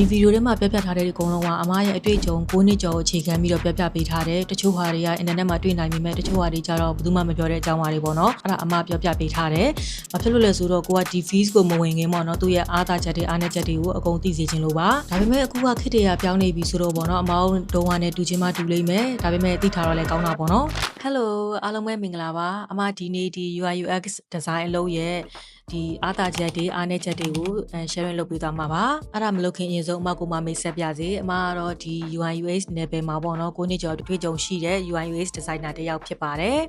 ဒီဗီဒီယိုထဲမှာပြပြထားတဲ့အကုန်လုံးကအမားရဲ့အတွေ့အကြုံ9နှစ်ကျော်အခြေခံပြီးတော့ပြပြပေးထားတယ်တချို့ဟာတွေကအင်တာနက်မှာတွေ့နိုင်ပေမဲ့တချို့ဟာတွေကြတော့ဘယ်သူမှမပြောတဲ့အကြောင်းအရာတွေပေါ့နော်အဲ့ဒါအမားပြပြပေးထားတယ်ဘာဖြစ်လို့လဲဆိုတော့ကိုကဒီ fees ကိုမဝင်ခင်ပေါ့နော်သူ့ရဲ့အားသာချက်တွေအားနည်းချက်တွေကိုအကုန်သိစေချင်လို့ပါဒါပေမဲ့အခုကခေတ်တွေကပြောင်းနေပြီဆိုတော့ပေါ့နော်အမားတို့တုံးဝါနဲ့တူချင်းမှတူလိမ့်မယ်ဒါပေမဲ့သိထားတော့လည်းကောင်းတာပေါ့နော် Hello အားလုံးပဲမင်္ဂလာပါအမဒီနေ့ဒီ UI UX design အလုပ်ရဲ့ ဒီအားသာချက်တွေအားနည်းချက်တွေကိုအဲ sharing လုပ်ပေးသွားမှာပါအဲ့ဒါမလုပ်ခင်အရင်ဆုံးအမကိုမမိတ်ဆက်ပြစေအမကတော့ဒီ UI UX နယ်ပယ်မှာပေါ့နော်ကိုနှစ်ကျော်တွေ့ကြုံရှိတဲ့ UI UX designer တစ်ယောက်ဖြစ်ပါတယ်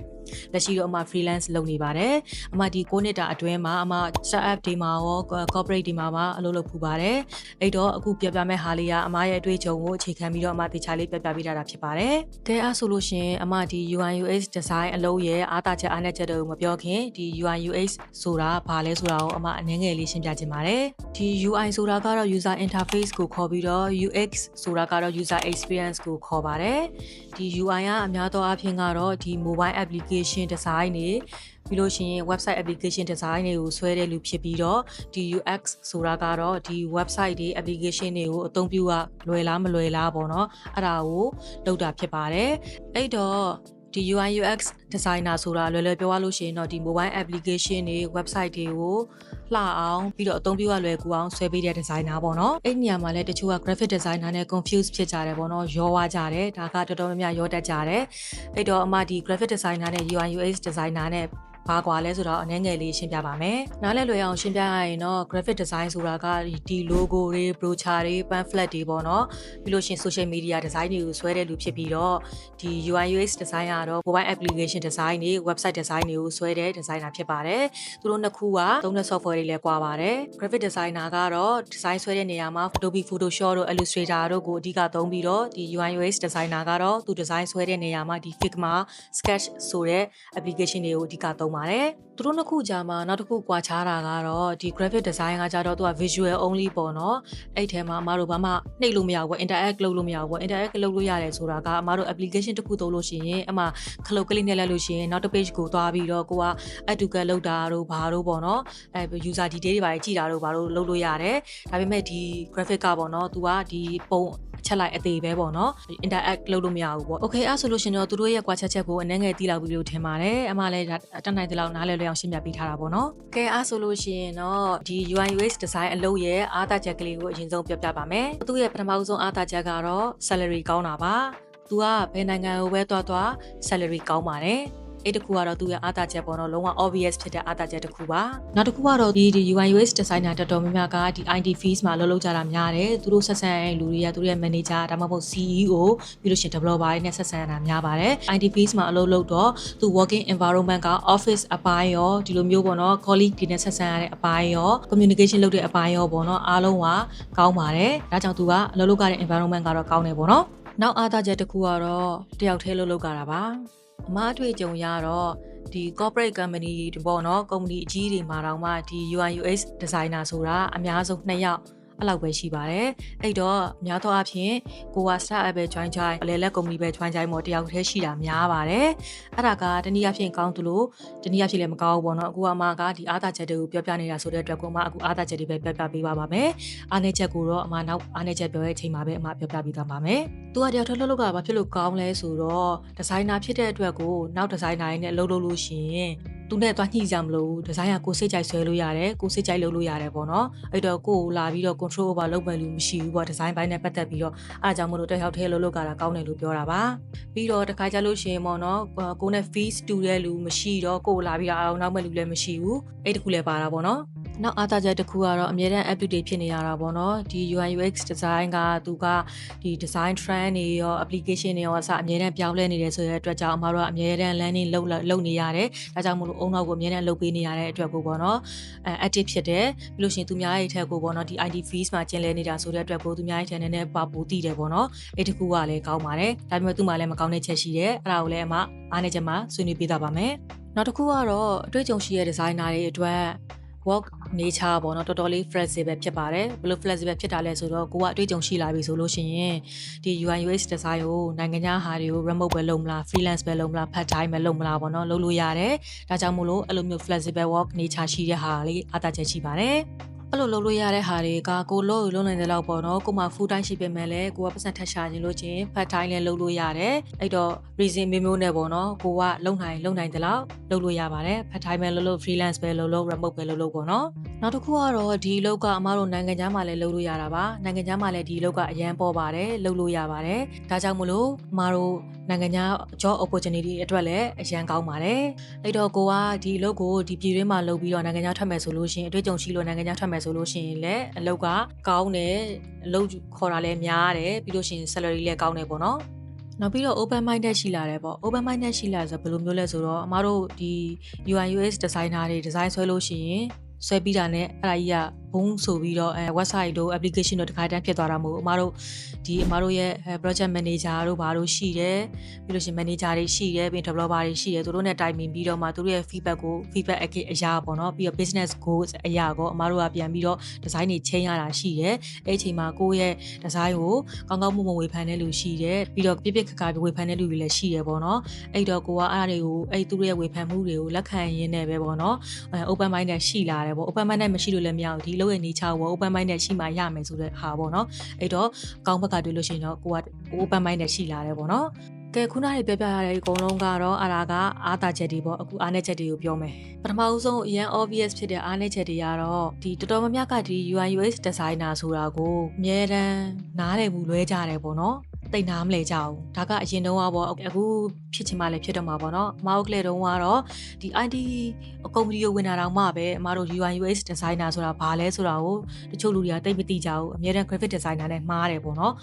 လက်ရှိတော့အမ freelance လုပ်နေပါတယ်အမဒီကိုနှစ်တာအတွင်းမှာအမ startup တွေမှာရော corporate တွေမှာပါအလုပ်လုပ်ဖူးပါတယ်အဲ့တော့အခုပြပြမဲ့ဟာလေးကအမရဲ့အတွေ့အကြုံကိုအခြေခံပြီးတော့အမတေချာလေးပြပြပေးထားတာဖြစ်ပါတယ်ကဲအဲ့ဆိုလို့ရှင်အမဒီ UI UX design အလုပ်ရဲ့အားသာချက်အားနည်းချက်တွေကိုမပြောခင်ဒီ UI UX ဆိုတာဘာလဲဆိုတာကိုအမအနည်းငယ်လေးရှင်းပြချင်ပါတယ်ဒီ UI ဆိုတာကတော့ user interface ကိုခေါ်ပြီးတော့ UX ဆိုတာကတော့ user experience ကိုခေါ်ပါတယ်ဒီ UI ကအများသောအားဖြင့်ကတော့ဒီ mobile application design တွေပြီးလို့ရှိရင် website application design တွေကိုဆွဲတဲ့လူဖြစ်ပြီးတော့ဒီ UX ဆိုတာကတော့ဒီ website တွေ application တွေကိုအသုံးပြုရလွယ်လားမလွယ်လားပေါ့နော်အဲ့ဒါကိုလုပ်တာဖြစ်ပါတယ်အဲ့တော့ ဒီ UI UX designer ဆိုတာလွယ်လွယ်ပြောရလို့ရှိရင်တော့ဒီ mobile application တွေ website တွေကိုလှအောင်ပြီးတော့အသုံးပြုရလွယ်ကူအောင်ဆွဲပေးတဲ့ designer ပေါ့နော်အဲ့ဒီနေရာမှာလည်းတချို့က graphic designer နဲ့ confuse ဖြစ်ကြတယ်ပေါ့နော်ရောဝါကြတယ်ဒါကတော်တော်များများရောတတ်ကြတယ်အဲ့တော့အမဒီ graphic designer နဲ့ UI UX designer နဲ့ ဘာကွာလဲဆိုတော့အနည်းငယ်လေးရှင်းပြပါမယ်။နားလည်လွယ်အောင်ရှင်းပြရရင်တော့ graphic design ဆိုတာကဒီ logo တွေ brochure တွေ pamphlet တွေပေါ့နော်။ပြီးလို့ရှိရင် social media design တွေကိုဆွဲတဲ့လူဖြစ်ပြီးတော့ဒီ UI UX design ကတော့ mobile application design တွေ website design တွေကိုဆွဲတဲ့ designer ဖြစ်ပါတယ်။သူတို့နှစ်ခုကသုံးတဲ့ software တွေလည်းကွာပါတယ်။ graphic designer ကတော့ design ဆွဲတဲ့နေရာမှာ Adobe Photoshop တို့ Illustrator တို့ကိုအဓိကသုံးပြီးတော့ဒီ UI UX designer ကတော့သူ design ဆွဲတဲ့နေရာမှာဒီ Figma, Sketch ဆိုတဲ့ application တွေကိုအဓိကသုံးပါတယ်။သူတို့နှစ်ခုကြာမှာနောက်တစ်ခုကွာခြားတာကတော့ဒီ graphic design ကကြတော့သူက visual only ပေါ့နော်။အဲ့ထဲမှာအမတို့ဘာမှနှိပ်လို့မရဘူးပေါ့ interact လုပ်လို့မရဘူးပေါ့ interact လုပ်လို့ရတယ်ဆိုတာကအမတို့ application တစ်ခုသုံးလို့ရှိရင်အမခလုတ်ကလေးနဲ့လိုက်လို့ရှိရင်နောက်တစ် page ကိုသွားပြီးတော့ကိုက add to cart လုပ်တာတို့ဘာတို့ပေါ့နော်။အဲ user detail တွေပါကြည့်တာတို့ဘာတို့လုပ်လို့ရတယ်။ဒါပေမဲ့ဒီ graphic ကပေါ့နော်သူကဒီပုံအချက်လိုက်အသေးပဲပေါ့နော် interact လုပ်လို့မရဘူးပေါ့ okay အဲ့ဆိုလို့ရှင်တော့သူတို့ရဲ့ကွာချက်ချက်ကိုအနည်းငယ်သိလောက်ပြီးလို့ထင်ပါတယ်အမလည်းတက်နိုင်တဲ့လောက်နားလည်လည်အောင်ရှင်းပြပေးထားတာပေါ့နော်ကဲအဲ့ဆိုလို့ရှင်တော့ဒီ UI UX design အလုပ်ရဲ့အားသာချက်ကလေးကိုအရင်ဆုံးပြောပြပါမယ်သူ့ရဲ့ပထမဆုံးအားသာချက်ကတော့ salary ကောင်းတာပါသူကဘယ်နိုင်ငံကိုပဲသွားသွား salary ကောင်းပါတယ် အဲ့တခုကတော့သူ့ရဲ့အားသာချက်ပေါ့နော်လုံးဝ obvious ဖြစ်တဲ့အားသာချက်တစ်ခုပါနောက်တစ်ခုကတော့ဒီဒီ UI UX designer တော်တော်များများကဒီ IT fees မှာလုပ်လုပ်ကြတာများတယ်သူတို့ဆက်ဆံတဲ့လူတွေကသူတို့ရဲ့ manager ဒါမှမဟုတ် CEO ပြီးလို့ရှိရင် developer တွေနဲ့ဆက်ဆံရတာများပါတယ် IT fees မှာအလုပ်လုပ်တော့သူ working environment က office အပိုင်းရောဒီလိုမျိုးပေါ့နော် colleague တွေနဲ့ဆက်ဆံရတဲ့အပိုင်းရော communication လုပ်တဲ့အပိုင်းရောပေါ့နော်အားလုံးကကောင်းပါတယ်ဒါကြောင့်သူကအလုပ်လုပ်ရတဲ့ environment ကတော့ကောင်းတယ်ပေါ့နော်နောက်အားသာချက်တစ်ခုကတော့တယောက်တည်းလုပ်လုပ်ကြတာပါ အမားအတွေ့အကြုံရတော့ဒီ corporate company တွေပေါ့နော် company အကြီးတွေမှာတောင်မှဒီ UI UX designer ဆိုတာအများဆုံး2ယောက် အဲ့လောက်ပဲရှိပါတယ်အဲ့တော့များသောအားဖြင့်ကိုက start up ပဲ join join အလဲလက် company ပဲ join join ပေါ့တယောက်တည်းရှိတာများပါတယ်အဲ့ဒါကတနည်းအားဖြင့်ကောင်းသလိုတနည်းအားဖြင့်လည်းမကောင်းဘူးပေါ့နော်အခုအမကဒီအားသာချက်တွေကိုပြောပြနေတာဆိုတဲ့အတွက်ကိုမအခုအားသာချက်တွေပဲပြောပြပေးပါပါမယ်အားနည်းချက်ကိုတော့အမနောက်အားနည်းချက်ပြောတဲ့အချိန်မှာပဲအမပြောပြပေးသွားပါမယ်သူကတယောက်တည်းလှုပ်လှုပ်ကဘာဖြစ်လို့ကောင်းလဲဆိုတော့ဒီဇိုင်နာဖြစ်တဲ့အတွက်ကိုနောက်ဒီဇိုင်နာရင်းနဲ့လှုပ်လှုပ်လို့ရှိရင် သူနဲ့သွားညှိကြမလို့ဒီဇိုင်းကကိုစိတ်ကြိုက်ဆွဲလို့ရတယ်ကိုစိတ်ကြိုက်လုပ်လို့ရတယ်ပေါ့နော်အဲ့တော့ကိုကိုလာပြီးတော့ control over လုပ်မယ်လို့မရှိဘူးပေါ့ဒီဇိုင်းဘိုင်းနဲ့ပတ်သက်ပြီးတော့အားကြောင့်မလို့တစ်ယောက်တည်းလုပ်လို့ကတာကောင်းတယ်လို့ပြောတာပါပြီးတော့တခါကြလို့ရှိရင်ပေါ့နော်ကိုနဲ့ fees တူတဲ့လူမရှိတော့ကိုလာပြီးတော့အောင်နောက်မဲ့လူလည်းမရှိဘူးအဲ့တခုလည်းပါတာပေါ့နော် နောက်အားသာချက်တစ်ခုကတော့အမြဲတမ်း update ဖြစ်နေရတာပေါ့နော်ဒီ UI UX design ကသူကဒီ design trend တွေရော application တွေရောအစအမြဲတမ်းပြောင်းလဲနေတယ်ဆိုတဲ့အတွက်ကြောင့်အမတို့ကအမြဲတမ်း landing လုပ်လုပ်နေရတယ်ဒါကြောင့်မလို့အုံနောက်ကိုအမြဲတမ်းလုပ်ပေးနေရတဲ့အတွက်ကိုပေါ့နော်အဲ active ဖြစ်တယ်ပြီးလို့ရှိရင်သူများရဲ့ထက်ကိုပေါ့နော်ဒီ ID fees မှာကျင်လဲနေတာဆိုတဲ့အတွက်ကိုသူများရဲ့ထက်နည်းနည်းပါပူတည်တယ်ပေါ့နော်အဲ့တခုကလည်းကောင်းပါတယ်ဒါပေမဲ့သူ့မှာလည်းမကောင်းတဲ့ချက်ရှိတယ်အဲ့ဒါကိုလည်းအမအားနေချက်မှာဆွေးနွေးပေးတာပါမယ်နောက်တစ်ခုကတော့အတွေ့အကြုံရှိတဲ့ designer တွေအတွက် work nature ပေါ့နော်တော်တော်လေး flexible ဖြစ်ပါတယ်ဘယ်လို flexible ဖြစ်တာလဲဆိုတော့ကိုကအတွေ့အကြုံရှိလာပြီဆိုလို့ရှိရင်ဒီ UI UX design ကိုနိုင်ငံခြားဟာတွေကို remote ပဲလုပ်မလား freelance ပဲလုပ်မလား part time ပဲလုပ်မလားပေါ့နော်လုပ်လို့ရတယ်ဒါကြောင့်မို့လို့အဲ့လိုမျိုး flexible work nature ရှိတဲ့ဟာလေးအားသာချက်ရှိပါတယ် အဲ့လိုလုပ်လို့ရတဲ့ဟာတွေကကိုလို့လုံးနိုင်တဲ့လောက်ပေါ့နော်ကိုမှ full time ရှိပေမဲ့လည်းကိုကပတ်စံထက်ရှာခြင်းလို့ချင်း part time လည်းလုပ်လို့ရတယ်အဲ့တော့ reason မျိုးမျိုးနဲ့ပေါ့နော်ကိုကလုံနိုင်လုံနိုင်တဲ့လောက်လုပ်လို့ရပါတယ် part time ပဲလုပ်လို့ freelance ပဲလုပ်လို့ remote ပဲလုပ်လို့ပေါ့နော်နောက်တစ်ခုကတော့ဒီအလုပ်ကအမတို့နိုင်ငံခြားမှာလည်းလုပ်လို့ရတာပါနိုင်ငံခြားမှာလည်းဒီအလုပ်ကအရန်ပေါ်ပါတယ်လုပ်လို့ရပါတယ်ဒါကြောင့်မလို့အမတို့ နိုင်ငံခြား job opportunity အတွက်လည်းအရန်ကောင်းပါတယ်အဲ့တော့ကိုကဒီအလုပ်ကိုဒီပြည်တွင်းမှာလုပ်ပြီးတော့နိုင်ငံခြားထွက်မယ်ဆိုလို့ရှိရင်အတွေ့အကြုံရှိလို့နိုင်ငံခြားထွက်မယ်ဆိုလို့ရှိရင်လည်းအလုပ်ကကောင်းတယ်အလုပ်ခေါ်တာလည်းများတယ်ပြီးလို့ရှိရင် salary လည်းကောင်းတယ်ပေါ့နော်နောက်ပြီးတော့ open minded ရှိလာတယ်ပေါ့ open minded ရှိလာဆိုဘယ်လိုမျိုးလဲဆိုတော့အမတို့ဒီ UI UX designer တွေ design ဆွဲလို့ရှိရင်ဆွဲပြီးတာနဲ့အဲ့ဒါကြီးက ဘုံဆိုပြီးတော့အဲ website တို့ application တို့တစ်ခါတည်းဖြစ်သွားတာမဟုတ်ဘူးအမတို့ဒီအမတို့ရဲ့ project manager တို့ဘာတို့ရှိတယ်ပြီးလို့ရှိရင် manager တွေရှိတယ်ပြီး developer တွေရှိတယ်သူတို့နဲ့တိုင်ပင်ပြီးတော့မှသူတို့ရဲ့ feedback ကို feedback အရာပေါ့နော်ပြီးတော့ business goals အရာကိုအမတို့ကပြန်ပြီးတော့ design တွေချိန်ရတာရှိတယ်အဲ့အချိန်မှာကိုယ့်ရဲ့ design ကိုကောင်းကောင်းမွန်မွန်ဝေဖန်တဲ့လူရှိတယ်ပြီးတော့ပြပြခါခါဝေဖန်တဲ့လူတွေလည်းရှိတယ်ပေါ့နော်အဲ့တော့ကိုကအဲ့ဒါတွေကိုအဲ့သူတို့ရဲ့ဝေဖန်မှုတွေကိုလက်ခံရင်းနဲ့ပဲပေါ့နော်အဲ open mind နဲ့ရှိလာတယ်ပေါ့ open mind နဲ့မရှိလို့လည်းမရဘူးဒီလိုရဲ့ nature ကို open mind နဲ့ရှိမှရမယ်ဆိုတဲ့ဟာပေါ့နော်အဲ့တော့ကောင်းဘက်ကတွေ့လို့ရှိရင်တော့ကိုက open mind နဲ့ရှိလာတယ်ပေါ့နော်ကဲခုနကပြောပြရတဲ့အကုန်လုံးကတော့အရာကအာသာချက်တွေပေါ့အခုအားနည်းချက်တွေကိုပြောမယ်ပထမဦးဆုံးအရင် obvious ဖြစ်တဲ့အားနည်းချက်တွေကတော့ဒီတော်တော်များများကဒီ UI UX designer ဆိုတာကိုအများတန်းနားလည်မှုလွဲကြတယ်ပေါ့နော် တိတ်နားမလဲကြဘူးဒါကအရင်တုန်းကပေါ့အခုဖြစ်ချင်မှလည်းဖြစ်တော့မှာပေါ့နော်မောက်ကလေးတုန်းကတော့ဒီ IT ကုမ္ပဏီကိုဝင်လာတော့မှပဲအမတို့ UI UX designer ဆိုတာဘာလဲဆိုတာကိုတချို့လူတွေကတိတ်မသိကြဘူးအများတန်း graphic designer နဲ့မှားတယ်ပေါ့နော်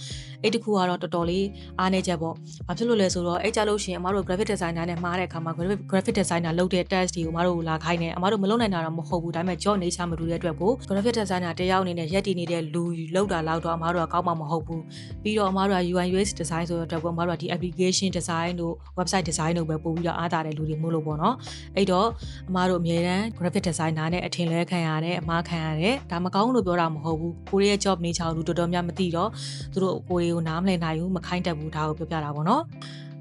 အဲ့တခုကတော့တော်တော်လေးအားနေချက်ပေါ့ဘာဖြစ်လို့လဲဆိုတော့အဲ့ကြလို့ရှိရင်အမတို့ graphic designer နဲ့မှားတဲ့အခါမှာ graphic graphic designer လုပ်တဲ့ test တွေကိုအမတို့လာခိုင်းတယ်အမတို့မလုပ်နိုင်တာတော့မဟုတ်ဘူးဒါပေမဲ့ job nature မတူတဲ့အတွက်ကို graphic designer တယောက်အနေနဲ့ရက်တည်နေတဲ့လူလောက်တာလောက်တော့အမတို့ကကောင်းမှာမဟုတ်ဘူးပြီးတော့အမတို့က UI UX design ဆိုတော့တော့အမတို့ကဒီ application design တို့ website design တို့ပဲပို့ပြီးတော့အားတာတဲ့လူတွေမို့လို့ပေါ့နော်အဲ့တော့အမတို့အများတန်း graphic designer နဲ့အထင်လဲခံရတယ်အမှားခံရတယ်ဒါမကောင်းလို့ပြောတာမဟုတ်ဘူးကိုရီးယား job nature ကိုလူတော်တော်များမသိတော့သူတို့ကိုရီးကိုနားမလည်နိုင်ဘူးမခိုင်းတတ်ဘူးဒါကိုပြောပြတာပေါ့နော်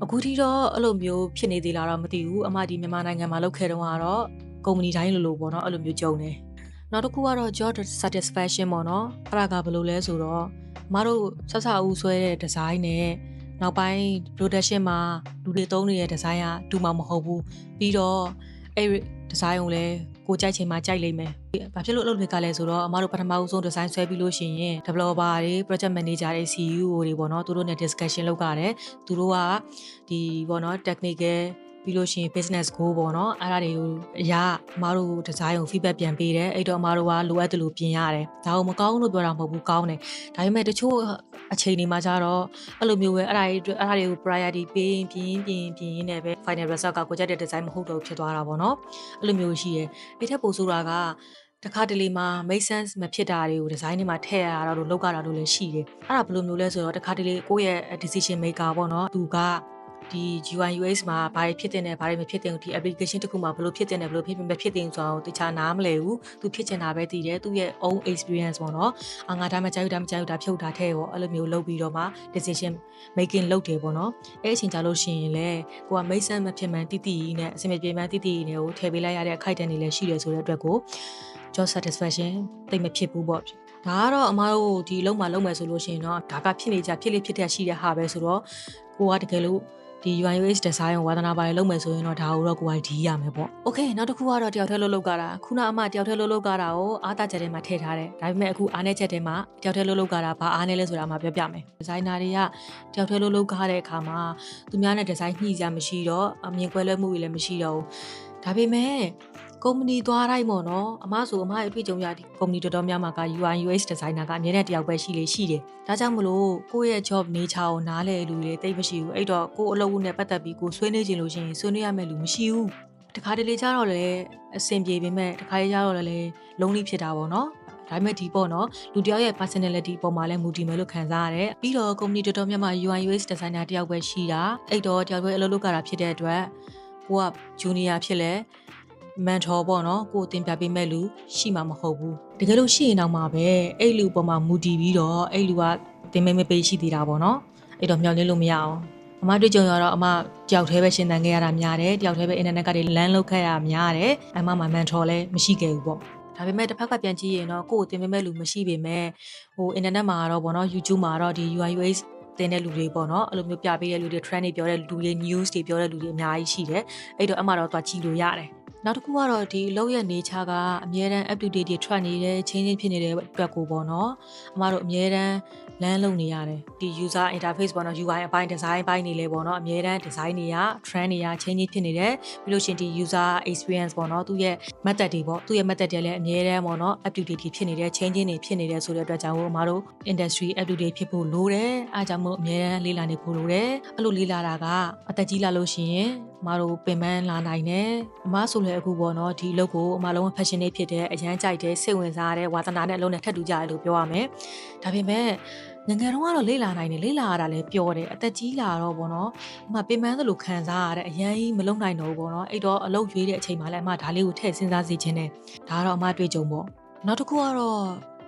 အခုထိတော့အဲ့လိုမျိုးဖြစ်နေသေးလားတော့မသိဘူးအမဒီမြန်မာနိုင်ငံမှာလုပ်ခဲ့တုန်းကတော့ကုမ္ပဏီတိုင်းလိုလိုပေါ့နော်အဲ့လိုမျိုးကြုံတယ်နောက်တစ်ခုကတော့ job satisfaction ပေါ့နော်အဲ့ဒါကဘယ်လိုလဲဆိုတော့ မတို့ဆက်ဆအူဆွဲတဲ့ design နဲ့နောက်ပိုင်း production မှာလူတွေသုံးနေတဲ့ design ကတူမှာမဟုတ်ဘူးပြီးတော့အဲ့ design ကိုလည်းကိုကြိုက်ချိန်မှာကြိုက်လိမ့်မယ်။ဘာဖြစ်လို့အလုပ်တွေကလဲဆိုတော့အမတို့ပထမဦးဆုံး design ဆွဲပြီးလို့ရှိရင် developer တွေ project manager တွေ CEO တွေပေါ့နော်သူတို့နဲ့ discussion လုပ်ကြတယ်။သူတို့ကဒီပေါ့နော် technical ပြီးလို့ရှိရင် business goal ပေါ့နော်အဲ့ဒါတွေကိုအရာအမားတို့ design ကို feedback ပြန်ပေးတယ်အဲ့တော့အမားတို့ကလိုအပ်တယ်လို့ပြင်ရတယ်ဒါကိုမကောင်းလို့ပြောတာမဟုတ်ဘူးကောင်းတယ်ဒါပေမဲ့တချို့အချိန်တွေမှာကျတော့အဲ့လိုမျိုးပဲအဲ့ဒါတွေအဲ့ဒါတွေကို priority ပေးရင်ပြင်ပြင်ပြင်ရင်းနဲ့ပဲ final result ကကိုကြက်တဲ့ design မဟုတ်တော့ဖြစ်သွားတာပေါ့နော်အဲ့လိုမျိုးရှိတယ်အဲ့ထက်ပိုဆိုးတာကတခါတလေမှာ make sense မဖြစ်တာတွေကို design တွေမှာထည့်ရတာလို့လောက်ကြတာလို့လည်းရှိတယ်အဲ့ဒါဘယ်လိုမျိုးလဲဆိုတော့တခါတလေကိုယ့်ရဲ့ decision maker ပေါ့နော်သူက ဒီ UI UX မှာဘာတွေဖြစ်တင်တယ်ဘာတွေမဖြစ်တင်ဘူးဒီ application တစ်ခုမှာဘယ်လိုဖြစ်တင်တယ်ဘယ်လိုဖြစ်မဖြစ်တင်ဆိုတော့တခြားနားမလဲဘူးသူဖြစ်ချင်တာပဲသိတယ်သူရဲ့ own experience ပေါ့နော်အာငါဒါမှကြိုက်ဒါမှကြိုက်ဒါဖြုတ်တာထဲရောအဲ့လိုမျိုးလုပ်ပြီးတော့မှ decision making လုပ်တယ်ပေါ့နော်အဲ့အချိန်ကြလို့ရှိရင်လေကိုက make sense မဖြစ်မှန်းတိတိနဲ့အစင်ပြေမှန်းတိတိနဲ့ကိုထည့်ပေးလိုက်ရတဲ့အခိုက်အတန့်တွေလည်းရှိတယ်ဆိုတဲ့အတွက်ကို job satisfaction တိတ်မဖြစ်ဘူးပေါ့ဒါကတော့အမားတို့ဒီလုံးမှာလုံးမယ်ဆိုလို့ရှိရင်တော့ဒါကဖြစ်နေကြဖြစ်လေဖြစ်တဲ့ရှိတဲ့ဟာပဲဆိုတော့ကိုကတကယ်လို့ ဒီ UI UX design ကိုဝါသနာပါတယ်လုပ်မယ်ဆိုရင်တော့ဒါကိုတော့ကိုယ်ကဒီရမယ်ပေါ့။ Okay နောက်တစ်ခုကတော့တယောက်တည်းလှုပ်လှုပ်ကြတာခုနအမတယောက်တည်းလှုပ်လှုပ်ကြတာကိုအားတာချက်ထဲမှာထည့်ထားတယ်။ဒါပေမဲ့အခုအားနေချက်ထဲမှာတယောက်တည်းလှုပ်လှုပ်ကြတာဘာအားနေလဲဆိုတာအမပြောပြမယ်။ designer တွေကတယောက်တည်းလှုပ်လှုပ်ကြတဲ့အခါမှာသူများနဲ့ design ညှိကြမရှိတော့အမြင်ကွဲလွဲမှုတွေလည်းမရှိတော့ဘူး။ဒါပေမဲ့ ကုမ္ပဏီသွားတိုင်းပေါ့နော်အမဆိုအမရဲ့အတွေ့အကြုံရဒီကုမ္ပဏီတော်တော်များများက UI UX designer ကအမြဲတမ်းတယောက်ပဲရှိလေရှိတယ်။ဒါကြောင့်မလို့ကိုယ့်ရဲ့ job nature ကိုနားလည်လူတွေတိတ်မရှိဘူး။အဲ့တော့ကိုယ့်အလုပ်နဲ့ပတ်သက်ပြီးကိုဆွေးနွေးခြင်းလို့ရှိရင်ဆွေးနွေးရမယ့်လူမရှိဘူး။တခါတလေကျတော့လည်းအဆင်ပြေပေမဲ့တခါတလေကျတော့လည်းလုံးလိဖြစ်တာပေါ့နော်။ဒါပေမဲ့ဒီပေါ့နော်လူတယောက်ရဲ့ personality ပုံမှာလည်းမူတည်မယ်လို့ခံစားရတယ်ပြီးတော့ company တော်တော်များများ UI UX designer တယောက်ပဲရှိတာအဲ့တော့တယောက်ပဲအလုပ်လုပ်ကြတာဖြစ်တဲ့အတွက်ကိုက junior ဖြစ်လဲ mentor ပေါ့နော်ကိုတင်ပြပေးမဲ့လူရှိမှာမဟုတ်ဘူးတကယ်လို့ရှိရင်တော့မှပဲအဲ့လူပေါ်မှာမူတည်ပြီးတော့အဲ့လူကတင်မဲမပေးရှိသေးတာပေါ့နော်အဲ့တော့မျှော်လင့်လို့မရအောင်အမတွေ့ကြုံရတော့အမတယောက်တည်းပဲရှင်းတန်ခဲ့ရတာများတယ်တယောက်တည်းပဲ internet ကနေလမ်းလောက်ခဲ့ရတာများတယ်အမမှာ mentor လည်းမရှိခဲ့ဘူးပေါ့ဒါပေမဲ့တစ်ဖက်ကပြန်ကြည့်ရင်တော့ကိုယ့်ကိုသင်ပေးမဲ့လူမရှိပေမဲ့ဟို internet မှာတော့ဗောနော် YouTube မှာတော့ဒီ UI UX တင်တဲ့လူတွေပေါ့နော်အဲ့လိုမျိုးပြပေးတဲ့လူတွေ trend တွေပြောတဲ့လူတွေ news တွေပြောတဲ့လူတွေအများကြီးရှိတယ်အဲ့တော့အမှတော့သွားကြည့်လို့ရတယ် နောက်တစ်ခုကတော့ဒီလောက်ရဲ့ nature ကအများတန်း up to date တွေထွက်နေတဲ့ change ဖြစ်နေတဲ့အတွက်ကိုပေါ့နော်အမတို့အများတန်းလမ်းလုံနေရတယ်ဒီ user interface ပေါ့နော် UI အပိုင်း design အပိုင်းနေလဲပေါ့နော်အများတန်း design တွေက trend တွေက change ဖြစ်နေတယ်ပြီးလို့ရှင်ဒီ user experience ပေါ့နော်သူ့ရဲ့ method တွေပေါ့သူ့ရဲ့ method တွေလည်းအများတန်းပေါ့နော် up to date ဖြစ်နေတယ် change တွေဖြစ်နေတယ်ဆိုတဲ့အတွက်ကြောင့်အမတို့ industry up to date ဖြစ်ဖို့လိုတယ်အားကြောင့်မို့အများတန်းလေးလာနေဖို့လိုတယ်အဲ့လိုလေးလာတာကအသက်ကြီးလာလို့ရှိရင်အ မတို့ပင်ပန်းလာနိုင်တယ်အမဆိုလည်းအခုပေါ့နော်ဒီအလုပ်ကိုအမလုံး passion လေးဖြစ်တဲ့အရန်ကြိုက်တဲ့စိတ်ဝင်စားတဲ့ဝါသနာနဲ့အလုံးနဲ့ထပ်တူကြတယ်လို့ပြောရမယ်ဒါပေမဲ့ငငယ်တုန်းကတော့လေ့လာနိုင်တယ်လေ့လာရတာလည်းပြောတယ်အသက်ကြီးလာတော့ပေါ့နော်အမပင်ပန်းသလိုခံစားရတဲ့အရန်ကြီးမလုံနိုင်တော့ဘူးပေါ့နော်အဲ့တော့အလုပ်ရွေးတဲ့အချိန်မှာလည်းအမဒါလေးကိုထည့်စဉ်းစားစီခြင်းနဲ့ဒါကတော့အမတွေ့ကြုံပေါ့နောက်တစ်ခုကတော့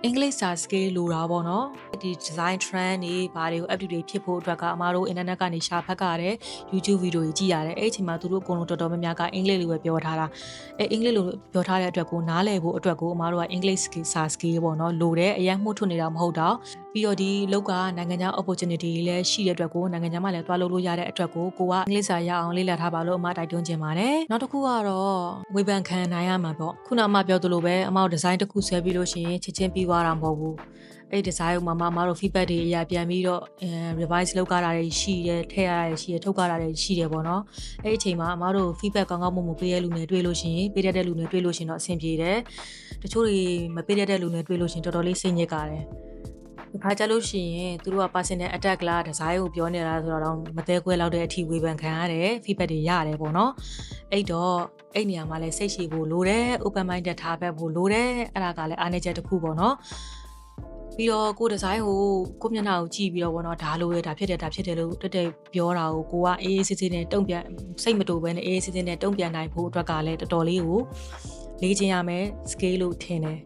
အင်္ဂလိပ်စာ skill လိုတာပေါ့နော်ဒီ design trend တွေဘာတွေကို up to date ဖြစ်ဖို့အတွက်ကအမားတို့ internet ကနေရှာဖတ်ကြရတယ် YouTube video တွေကြည့်ရတယ်အဲ့အချိန်မှာသူတို့အကုန်လုံးတော်တော်များများကအင်္ဂလိပ်လိုပဲပြောထားတာအဲ့အင်္ဂလိပ်လိုပြောထားတဲ့အတွက်ကိုနားလည်ဖို့အတွက်ကိုအမားတို့ကအင်္ဂလိပ် skill စာ skill ပေါ့နော်လိုတယ်အရင်မှုထွနေတာမဟုတ်တော့ပြီးတော့ဒီလောက်ကနိုင်ငံခြား opportunity တွေလည်းရှိတဲ့အတွက်ကိုနိုင်ငံခြားမှာလည်းတွားလို့လို့ရတဲ့အတွက်ကိုကိုကအင်္ဂလိပ်စာရအောင်လေ့လာထားပါလို့အမတိုက်တွန်းချင်ပါတယ်နောက်တစ်ခုကတော့ဝေဖန်ခံနိုင်ရမှာပေါ့ခုနအမပြောသလိုပဲအမတို့ဒီဇိုင်းတစ်ခုဆွဲပြီးလို့ရှိရင်ချက်ချင်းပြီးသွားတာမဟုတ်ဘူးအဲ့ဒီ design ကိုမှမမတို့ feedback တွေအရာပြန်ပြီးတော့ revise လုပ်ကြတာတွေရှိတယ်ထည့်ရတာတွေရှိတယ်ထုတ်ကြတာတွေရှိတယ်ပေါ့နော်အဲ့ဒီအချိန်မှာအမတို့ feedback ကောင်းကောင်းမွန်မွန်ပေးရလူနဲ့တွေ့လို့ရှိရင်ပေးတတ်တဲ့လူနဲ့တွေ့လို့ရှိရင်တော့အဆင်ပြေတယ်တချို့တွေမပေးတတ်တဲ့လူနဲ့တွေ့လို့ရှိရင်တော်တော်လေးစိတ်ညစ်ကြတယ် ဒီခါကြလို့ရှိရင်သူတို့က personal attack လား design ကိုပြောနေတာဆိုတော့မသေးခွဲလောက်တဲ့အထိဝေဖန်ခံရတယ် feedback တွေရတယ်ပေါ့နော်အဲ့တော့အဲ့နေရာမှာလည်းစိတ်ရှိဖို့လိုတယ် open minded ထားပဲဖို့လိုတယ်အဲ့ဒါကလည်းအားနည်းချက်တစ်ခုပေါ့နော်ပြီးတော့ကိုဒီဇိုင်းကိုကိုမျက်နှာကိုကြည့်ပြီးတော့ဘောနော်ဒါလိုရဒါဖြစ်တယ်ဒါဖြစ်တယ်လို့တက်တက်ပြောတာကိုကိုကအေးအေးဆေးဆေးနဲ့တုံ့ပြန်စိတ်မတူဘဲနဲ့အေးအေးဆေးဆေးနဲ့တုံ့ပြန်နိုင်ဖို့အတွက်ကလည်းတော်တော်လေးကိုလေ့ကျင့်ရမယ် scale လို့ထင်တယ်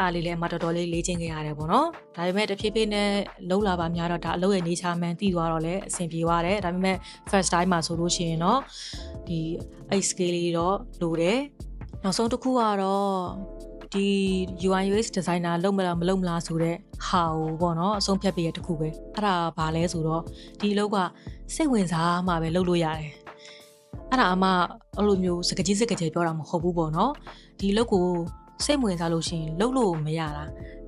အားလေးလည်းအမတော်တော်လေးလေ့ကျင့်ခဲ့ရတယ်ပေါ့နော်ဒါပေမဲ့တဖြည်းဖြည်းနဲ့လှုပ်လာပါများတော့ဒါအလုပ်ရဲ့ nature မှန်သိသွားတော့လည်းအဆင်ပြေသွားတယ်ဒါပေမဲ့ first time မှာဆိုလို့ရှိရင်တော့ဒီအဲ့ scale လေးတော့လိုတယ်နောက်ဆုံးတစ်ခုကတော့ဒီ UI UX designer လုပ်မလားမလုပ်မလားဆိုတော့ဟာကိုပေါ့နော်အဆုံးဖြတ်ပေးရတခုပဲအဲ့ဒါဘာလဲဆိုတော့ဒီအလုပ်ကစိတ်ဝင်စားမှပဲလုပ်လို့ရတယ်အဲ့ဒါအမှအဲ့လိုမျိုးစကားကြီးစကားကျယ်ပြောတာမဟုတ်ဘူးပေါ့နော်ဒီအလုပ်ကို စိတ်ဝင်စားလို့ရှိရင်လုပ်လို့မရတာ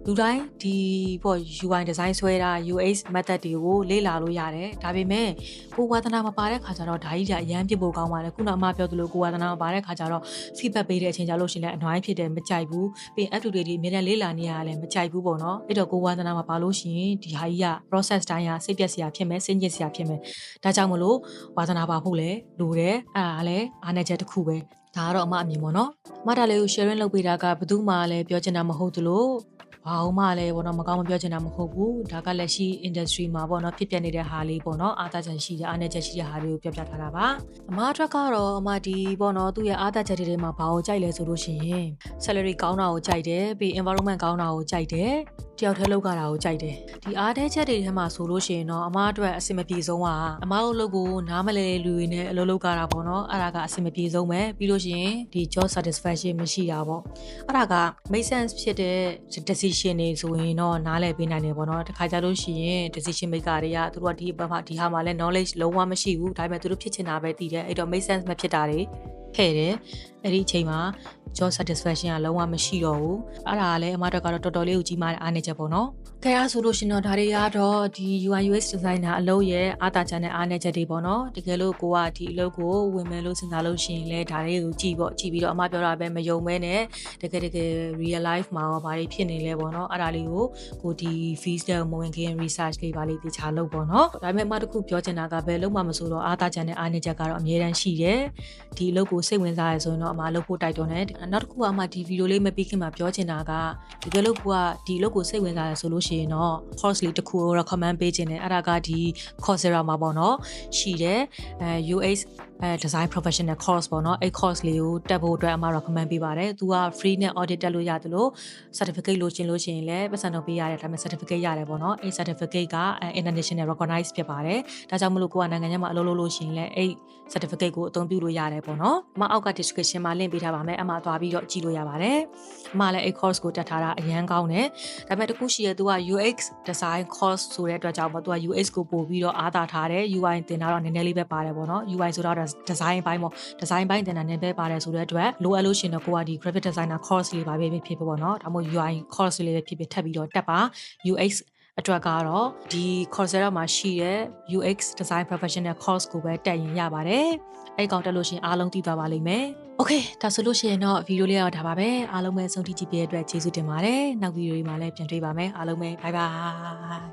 လူတိုင်းဒီပေါ့ UI design ဆွဲတာ UX method တွေကိုလေ့လာလို့ရတယ်ဒါပေမဲ့ကိုဝါသနာမပါတဲ့ခါကျတော့ဒါကြီးကအရန်ပြဖို့ကောင်းပါတယ်ခုနအမပြောသလိုကိုဝါသနာမပါတဲ့ခါကျတော့ feedback ပေးတဲ့အချိန်ကျလို့ရှိရင်လည်းအနှွိုင်းဖြစ်တယ်မကြိုက်ဘူးပြီး up to date တွေအများနဲ့လေ့လာနေရလည်းမကြိုက်ဘူးပေါ့နော်အဲ့တော့ကိုဝါသနာမပါလို့ရှိရင်ဒီဟာကြီးက process တိုင်းကစိတ်ပြက်စရာဖြစ်မယ်စိတ်ညစ်စရာဖြစ်မယ်ဒါကြောင့်မလို့ဝါသနာပါဖို့လည်းလိုတယ်အဲ့ဒါလည်းအားနည်းချက်တစ်ခုပဲ ဒါကတော့အမအမြင်ပေါ့နော်။မတားလေးကို sharing လုပ်ပေးတာကဘယ်သူမှလည်းပြောချင်တာမဟုတ်သလို ဘာမှလည်းပေါ့နော်မကောင်းမပြောချင်တာမဟုတ်ဘူးဒါကလက်ရှိ industry မှာပေါ့နော်ဖြစ်ပျက်နေတဲ့ဟာလေးပေါ့နော်အားသာချက်ရှိတဲ့အားနည်းချက်ရှိတဲ့ဟာလေးကိုပြောပြထားတာပါအမအတွက်ကတော့အမဒီပေါ့နော်သူ့ရဲ့အားသာချက်တွေထဲမှာဘာကိုကြိုက်လဲဆိုလို့ရှိရင် salary ကောင်းတာကိုကြိုက်တယ်ပြီး environment ကောင်းတာကိုကြိုက်တယ်တယောက်တည်းလောက်ကြတာကိုကြိုက်တယ်ဒီအားတဲ့ချက်တွေထဲမှာဆိုလို့ရှိရင်တော့အမအတွက်အဆင်မပြေဆုံးကအမတို့လုပ်ကိုနားမလဲလူတွေနဲ့အလုပ်လုပ်ကြတာပေါ့နော်အဲ့ဒါကအဆင်မပြေဆုံးပဲပြီးလို့ရှိရင်ဒီ job satisfaction မရှိတာပေါ့အဲ့ဒါက make sense ဖြစ်တဲ့ decision တွေဆိုရင်တော့နားလည်ပေးနိုင်တယ်ပေါ့နော်တခါကြလို့ရှိရင် decision maker တွေကသူတို့ကဒီဘက်မှာဒီဟာမှာလဲ knowledge လုံးဝမရှိဘူးဒါပေမဲ့သူတို့ဖြစ်ချင်တာပဲသိတယ်အဲ့တော့ make sense မဖြစ်တာတွေခဲ့တယ်အဲ့ဒီအချိန်မှာ job satisfaction ကလုံးဝမရှိတော့ဘူးအဲ့ဒါကလည်းအမတို့ကတော့တော်တော်လေးကိုကြီးမားတဲ့အားနည်းချက်ပေါ့နော်။ခဲအားဆိုလို့ရှင်တော့ဒါတွေကတော့ဒီ UI UX designer အလုပ်ရဲ့အားသာချက်နဲ့အားနည်းချက်တွေပေါ့နော်။တကယ်လို့ကိုကဒီအလုပ်ကိုဝင်မယ်လို့စဉ်းစားလို့ရှိရင်လည်းဒါတွေကိုကြည့်ပေါ့ကြည့်ပြီးတော့အမပြောတာပဲမယုံမဲနဲ့တကယ်တကယ် real life မှာရောဘာတွေဖြစ်နေလဲပေါ့နော်။အဲ့ဒါလေးကိုကိုဒီ fees တဲ့မဝင်ခင် research လေးပါလေးတခြားလုပ်ပေါ့နော်။ဒါပေမဲ့အမတခုပြောချင်တာကဘယ်လုံးမှမဆိုတော့အားသာချက်နဲ့အားနည်းချက်ကတော့အများတန်းရှိတယ်။ဒီအလုပ်ကိုစိတ်ဝင်စားရဆိုရင်တော့အမလုပ်ဖို့တိုက်တွန်းတယ်။နောက်တစ်ခုကအမဒီဗီဒီယိုလေးမပြီးခင်မှာပြောချင်တာကတကယ်လို့ကိုကဒီအလုပ်ကိုစိတ်ဝင်စားရဆိုလို့ရှိရင်တော့ course လေးတစ်ခုကို recommend ပေးခြင်းတယ်အဲ့ဒါကဒီ Coursera မှာပေါ့နော်ရှိတယ်အဲ UX အဲ design professional course ပေါ့နော်အဲ့ course လေးကိုတက်ဖို့အတွက်အမ recommend ပေးပါတယ်သူက free နဲ့ audit တက်လို့ရတယ်လို့ certificate လို့ရှင်လို့ရှိရင်လည်းပတ်စံတော့ပေးရတယ်ဒါပေမဲ့ certificate ရတယ်ပေါ့နော်အဲ့ certificate က international recognize ဖြစ်ပါတယ်ဒါကြောင့်မလို့ကိုကနိုင်ငံခြားမှာအလုပ်လုပ်လို့ရှိရင်လည်းအဲ့ certificate ကိုအသုံးပြုလို့ရတယ်ပေါ့နော်အမအောက်က description မှာ link ပေးထားပါမယ်အမသွားပြီးတော့ကြည့်လို့ရပါတယ်အမလည်းအဲ့ course ကိုတက်ထားတာအရန်ကောင်းတယ်ဒါပေမဲ့တခုရှိရသူက UX design course ဆိုတဲ့အတွက်ကြောင့်ပေါ့သူက UX ကိုပို့ပြီးတော့အားသာထားတယ် UI သင်တာတော့နည်းနည်းလေးပဲပါတယ်ပေါ့နော် UI ဆိုတော့ design ဘိုင်းပေါ့ design ဘိုင်းသင်တာနည်းပဲပါတယ်ဆိုတဲ့အတွက်လိုအပ်လို့ရှင်တော့ကိုကဒီ graphic designer course လေးပါပဲဖြစ်ဖြစ်ပေါ့နော်ဒါမှမဟုတ် UI course လေးပဲဖြစ်ဖြစ်ထပ်ပြီးတော့တက်ပါ UX အတွက်ကတော့ဒီ Coursera မှာရှိတဲ့ UX Design Professional Course ကိုပဲတက်ရင်ရပါတယ်။အဲ့ကောင်တက်လို့ရှရင်အားလုံးသိသွားပါလိမ့်မယ်။ Okay ဒါဆိုလို့ရှိရင်တော့ဗီဒီယိုလေးကတော့ဒါပါပဲ။အားလုံးပဲဆုံးဖြတ်ကြည့်ပေးတဲ့အတွက်ကျေးဇူးတင်ပါတယ်။နောက်ဗီဒီယိုတွေမှာလည်းပြန်တွေ့ပါမယ်။အားလုံးပဲ bye bye